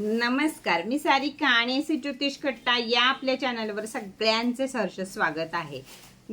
नमस्कार मी सारिका आणि सी ज्योतिष कट्टा या आपल्या चॅनलवर सगळ्यांचे सहर्ष स्वागत आहे.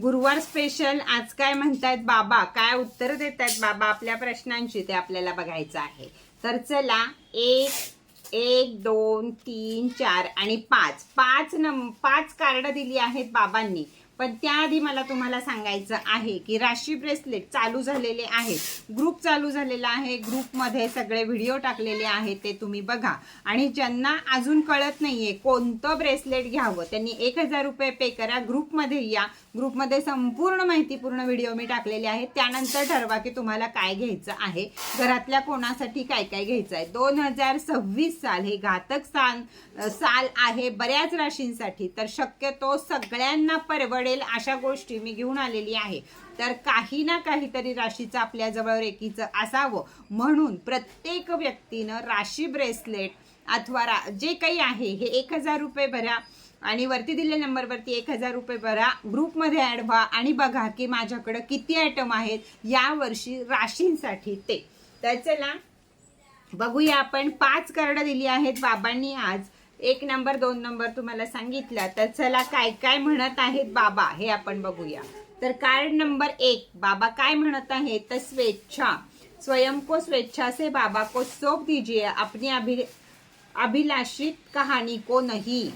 गुरुवार स्पेशल आज काय म्हणतायत बाबा? काय उत्तर देत आहेत बाबा आपल्या प्रश्नांची ते आपल्याला बघायचं आहे. तर चला एक एक दोन तीन चार आणि पाच. पाच नम पाच कार्ड दिली आहेत बाबांनी. पण त्याआधी मला तुम्हाला सांगायचं आहे की राशी ब्रेसलेट चालू झालेले आहेत. ग्रुप चालू झालेला आहे. ग्रुपमध्ये सगळे व्हिडिओ टाकलेले आहेत ते तुम्ही बघा. आणि ज्यांना अजून कळत नाहीये कोणतं ब्रेसलेट घ्यावं त्यांनी एक हजार रुपये पे करा. ग्रुपमध्ये या. ग्रुपमध्ये संपूर्ण माहितीपूर्ण व्हिडिओ मी टाकलेले आहेत. त्यानंतर ठरवा की तुम्हाला काय घ्यायचं आहे. घरातल्या कोणासाठी काय काय घ्यायचं आहे. दोन हजार सव्वीस साल हे घातक साल साल आहे बऱ्याच राशींसाठी. तर शक्यतो सगळ्यांना परवड पडेल अशा गोष्टी मी घेऊन आलेली आहे. तर काही ना काहीतरी राशीचं आपल्याजवळ रेकीचं असावं. म्हणून प्रत्येक व्यक्तीनं राशी ब्रेसलेट अथवा रा जे काही आहे हे एक हजार रुपये भरा आणि वरती दिलेल्या नंबरवरती एक हजार रुपये भरा. ग्रुपमध्ये ॲड व्हा आणि बघा की माझ्याकडं किती आयटम आहेत यावर्षी राशींसाठी ते. तर चला बघूया आपण पाच कार्ड दिली आहेत बाबांनी आज. एक नंबर दोन नंबर तुम्हाला सांगितला. तर चला काय काय म्हणत आहेत बाबा? हे आपण बघूया. तर कार्ड नंबर एक. बाबा काय म्हणत आहे तर स्वेच्छा. स्वयं को स्वेच्छा से बाबा को सौंप दीजिए. अपनी अभि अभिलाषित कहाणी को नाही.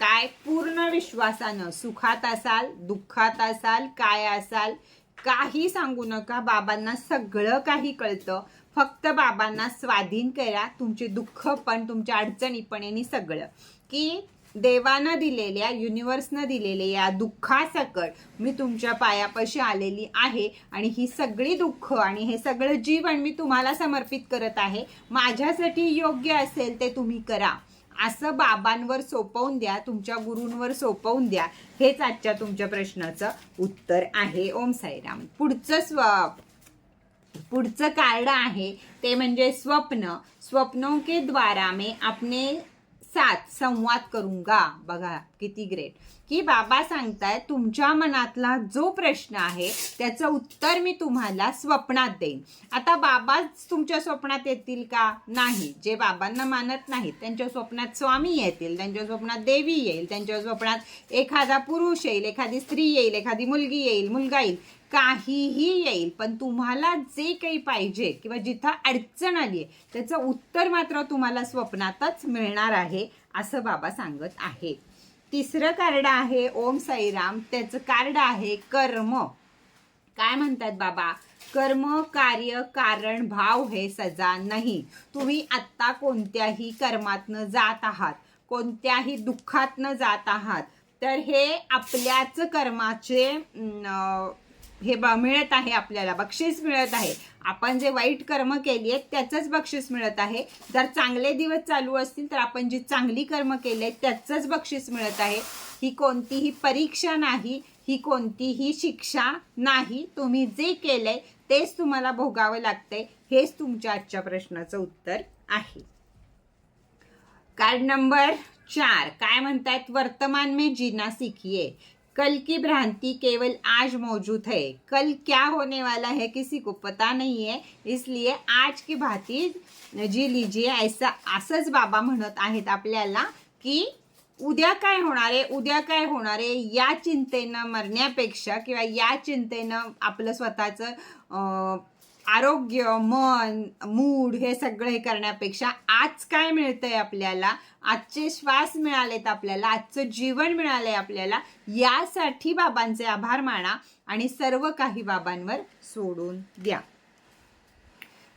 काय? पूर्ण विश्वासानं सुखात असाल दुःखात असाल काय असाल काही सांगू नका बाबांना सगळं काही कळतं. फक्त बाबांना स्वाधीन करा तुमचे दुःख पण तुमच्या अडचणी पण आणि सगळं. की देवानं दिलेल्या युनिवर्सनं दिलेल्या या दुःखासकट मी तुमच्या पायापाशी आलेली आहे आणि ही सगळी दुःख आणि हे सगळं जीवन मी तुम्हाला समर्पित करत आहे. माझ्यासाठी योग्य असेल ते तुम्ही करा. असं बाबांवर सोपवून द्या तुमच्या गुरूंवर सोपवून द्या हेच आजच्या तुमच्या प्रश्नाचं उत्तर आहे. ओम साईराम. पुढचं स्व पुढचं कार्ड आहे ते म्हणजे स्वप्न. स्वप्नों के द्वारा में आपने साथ संवाद करूंगा. बघा किती ग्रेट की बाबा सांगताय तुमच्या मनातला जो प्रश्न आहे त्याचं उत्तर मी तुम्हाला स्वप्नात देईन. आता बाबाच तुमच्या स्वप्नात येतील का? नाही. जे बाबांना मानत नाहीत त्यांच्या स्वप्नात स्वामी येतील त्यांच्या स्वप्नात देवी येईल त्यांच्या स्वप्नात एखादा पुरुष येईल एखादी स्त्री येईल एखादी मुलगी येईल मुलगा येईल काहीही येईल. पण तुम्हाला जे काही पाहिजे किंवा जिथं अडचण आली आहे त्याचं उत्तर मात्र तुम्हाला स्वप्नातच मिळणार आहे असं बाबा सांगत आहे तिसरं कार्ड आहे ओम साईराम. त्याचं कार्ड आहे कर्म. काय म्हणतात बाबा? कर्म कार्य कारण भाव हे सजा नाही. तुम्ही आत्ता कोणत्याही कर्मातनं जात आहात कोणत्याही दुःखातनं जात आहात तर हे आपल्याच कर्माचे हे ब मिळत आहे आपल्याला बक्षीस मिळत आहे. आपण जे वाईट कर्म केली आहेत त्याचंच बक्षीस मिळत आहे. जर चांगले दिवस चालू असतील तर आपण जी चांगली कर्म केली आहेत त्याचंच बक्षीस मिळत आहे. ही कोणतीही परीक्षा नाही ही कोणतीही शिक्षा नाही. तुम्ही जे केलंय तेच तुम्हाला भोगावं लागतंय. हेच तुमच्या आजच्या प्रश्नाचं उत्तर आहे. कार्ड नंबर चार. काय म्हणतायत? वर्तमान में जीना सीखिए. कल की भ्रांति केवल आज मौजूद है। कल क्या होने वाला है किसी को पता नहीं है। इसलिए आज की भांति जी लीजिए ऐसा असंच बाबा म्हणत आहेत आपल्याला की उद्या काय होणार आहे उद्या काय होणार आहे या चिंतेनं मरण्यापेक्षा किंवा या चिंतेनं आपलं स्वतःचं आरोग्य मन मूड हे सगळे करण्यापेक्षा आज काय मिळतंय आपल्याला? आजचे श्वास मिळालेत आपल्याला आजचं जीवन मिळालंय आपल्याला यासाठी बाबांचे आभार माना आणि सर्व काही बाबांवर सोडून द्या.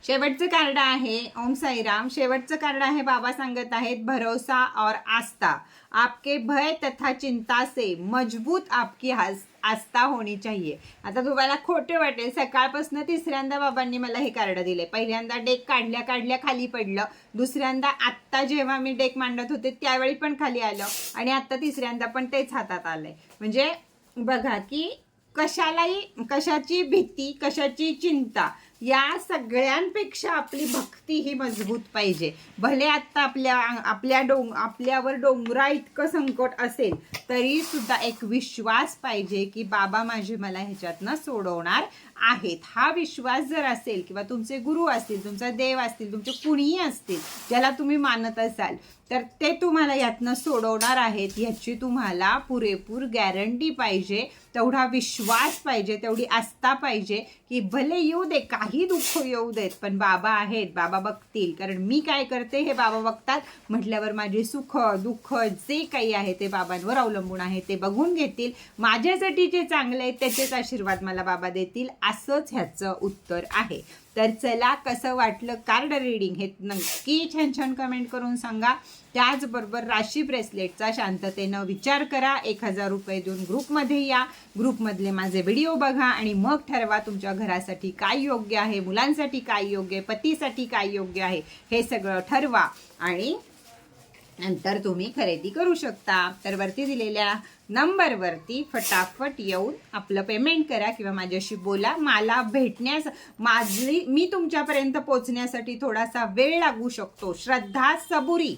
शेवटचं कार्ड आहे ओम साईराम. शेवटचं कार्ड आहे बाबा सांगत आहेत भरोसा और आस्था. आपके भय तथा चिंता से मजबूत आपकी आस्था होनी चाहिए. आता तुम्हाला खोटे वाटेल. सकाळपासून तिसऱ्यांदा बाबांनी मला हे कार्ड दिले. पहिल्यांदा डेक काढल्या काढल्या खाली पडलं. दुसऱ्यांदा आत्ता जेव्हा मी डेक मांडत होते त्यावेळी पण खाली आलं. आणि आत्ता तिसऱ्यांदा पण तेच हातात आलंय. म्हणजे बघा की कशालाही कशाची भीती कशाची चिंता या सगळ्यांपेक्षा आपली भक्ती ही मजबूत पाहिजे. भले आत्ता आपल्या आपल्या डोंग आपल्यावर डोंगरा इतकं संकट असेल तरी सुद्धा एक विश्वास पाहिजे की बाबा माझे मला ह्याच्यातनं सोडवणार आहेत. हा विश्वास जर असेल किंवा तुमचे गुरु असतील तुमचा देव असतील तुमचे कुणीही असतील ज्याला तुम्ही मानत असाल तर ते तुम्हाला यातनं सोडवणार आहेत ह्याची तुम्हाला पुरेपूर गॅरंटी पाहिजे. तेवढा विश्वास पाहिजे तेवढी आस्था पाहिजे की भले येऊ दे का काही दुःख येऊ देत पण बाबा आहेत बाबा बघतील. कारण मी काय करते हे बाबा बघतात. म्हटल्यावर माझे सुख दुःख जे काही आहे ते बाबांवर अवलंबून आहे ते बघून घेतील. माझ्यासाठी जे चांगले आहे त्याचेच आशीर्वाद मला बाबा देतील असंच ह्याचं उत्तर आहे. तर चला कसं वाटलं कार्ड रीडिंग हे नक्की छान छान कमेंट करून सांगा. त्याचबरोबर राशी ब्रेसलेटचा शांततेनं विचार करा. एक हजार रुपये देऊन ग्रुपमध्ये या. ग्रुपमधले माझे व्हिडिओ बघा आणि मग ठरवा तुमच्या घरासाठी काय योग्य आहे मुलांसाठी काय योग्य आहे पतीसाठी काय योग्य आहे हे सगळं ठरवा. आणि नंतर तुम्ही खरेदी करू शकता. तर वरती दिलेल्या नंबरवरती फटाफट येऊन आपलं पेमेंट करा किंवा माझ्याशी बोला. मला भेटण्यास माझी मी तुमच्यापर्यंत पोचण्यासाठी थोडासा वेळ लागू शकतो. श्रद्धा सबुरी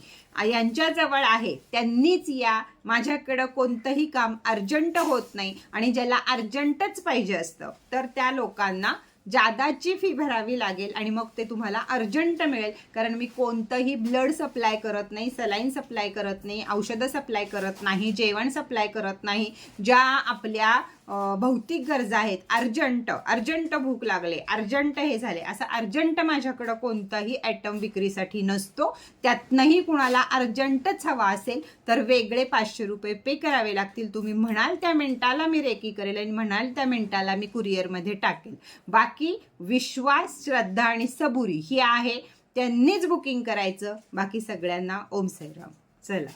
यांच्याजवळ आहे. त्यांनीच या माझ्याकडं कोणतंही काम अर्जंट होत नाही आणि ज्याला अर्जंटच पाहिजे असतं. तर त्या लोकांना जादाची फी भरावी लागेल आणि मग ते तुम्हाला अर्जंट मिळेल. कारण मी कोणतंही ब्लड सप्लाय करत नाही सलाईन सप्लाय करत नाही औषधं सप्लाय करत नाही जेवण सप्लाय करत नाही ज्या आपल्या भौतिक गरजा आहेत. अर्जंट अर्जंट भूक लागले अर्जंट हे झाले. असं अर्जंट माझ्याकडं कोणताही ॲटम विक्रीसाठी नसतो. त्यातनंही कुणाला अर्जंटच हवा असेल तर वेगळे पाचशे रुपये पे करावे लागतील. तुम्ही म्हणाल त्या मिनिटाला मी रेकी करेल आणि म्हणाल त्या मिनिटाला मी कुरिअरमध्ये टाकेल. बाकी विश्वास श्रद्धा आणि सबुरी ही आहे. त्यांनीच बुकिंग करायचं. बाकी सगळ्यांना ओम साईराम. चला.